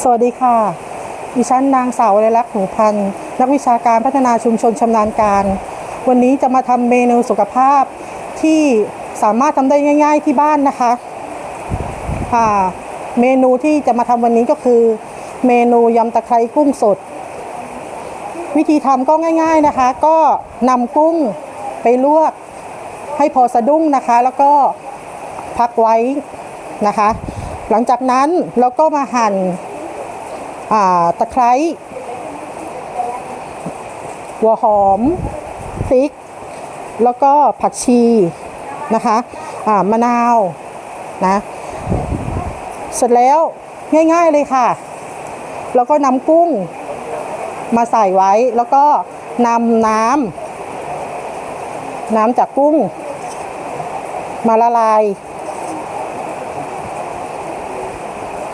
สวัสดีค่ะ ดิฉันนางสาววรลักษณ์หนูพันธ์นักวิชาการพัฒนาชุมชนชำนาญการ วันนี้จะมาทำเมนูสุขภาพที่สามารถทำได้ง่าย ๆที่บ้านนะคะอ่าเมนูที่จะมาทำวันนี้ก็คือ เมนูยำตะไคร้กุ้งสด วิธีทำก็ง่าย ๆนะคะ ก็นำกุ้งไปลวกให้พอสะดุ้งนะคะ แล้วก็พักไว้นะคะ หลังจากนั้นเราก็มาหั่น ตะไคร้หัวหอมพริก แล้วก็ผักชีนะคะมะนาวนะเสร็จแล้วง่ายๆเลยค่ะ แล้วก็นำกุ้งมาใส่ไว้ แล้วก็นำน้ำน้ำจากกุ้ง มาละลาย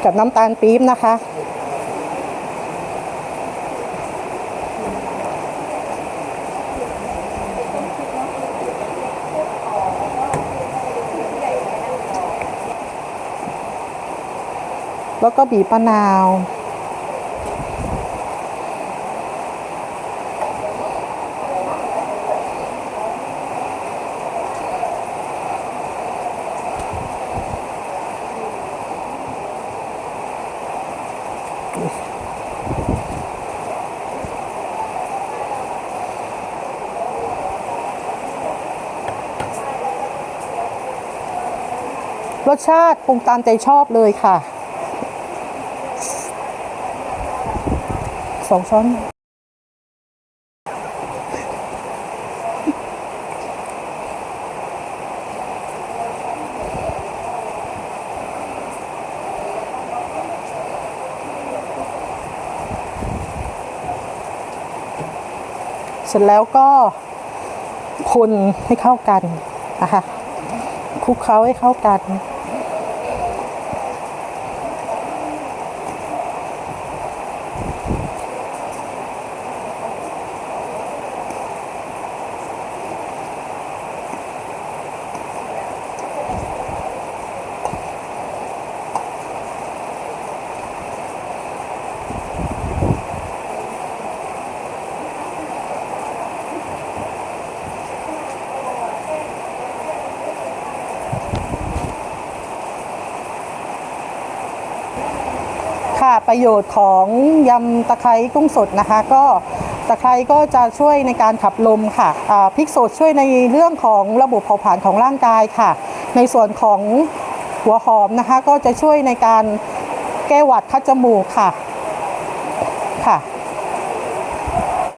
กับน้ำตาลปี๊บนะคะ แล้วก็บีบมะนาว รสชาติปรุงตามใจชอบเลยค่ะ สองช้อนเสร็จแล้วก็คนให้เข้ากันนะคะคลุกเคล้าให้เข้ากัน ค่ะประโยชน์ของยำตะไคร้กุ้งสดนะคะ ก็ตะไคร้ก็จะช่วยในการขับลมค่ะะพริกสดช่วยในเรื่องของระบบเผาผลาญของร่างกายค่ะ ในส่วนของหัวหอมนะคะ ก็จะช่วยในการแก้หวัดคัดจมูกค่ะค่ะ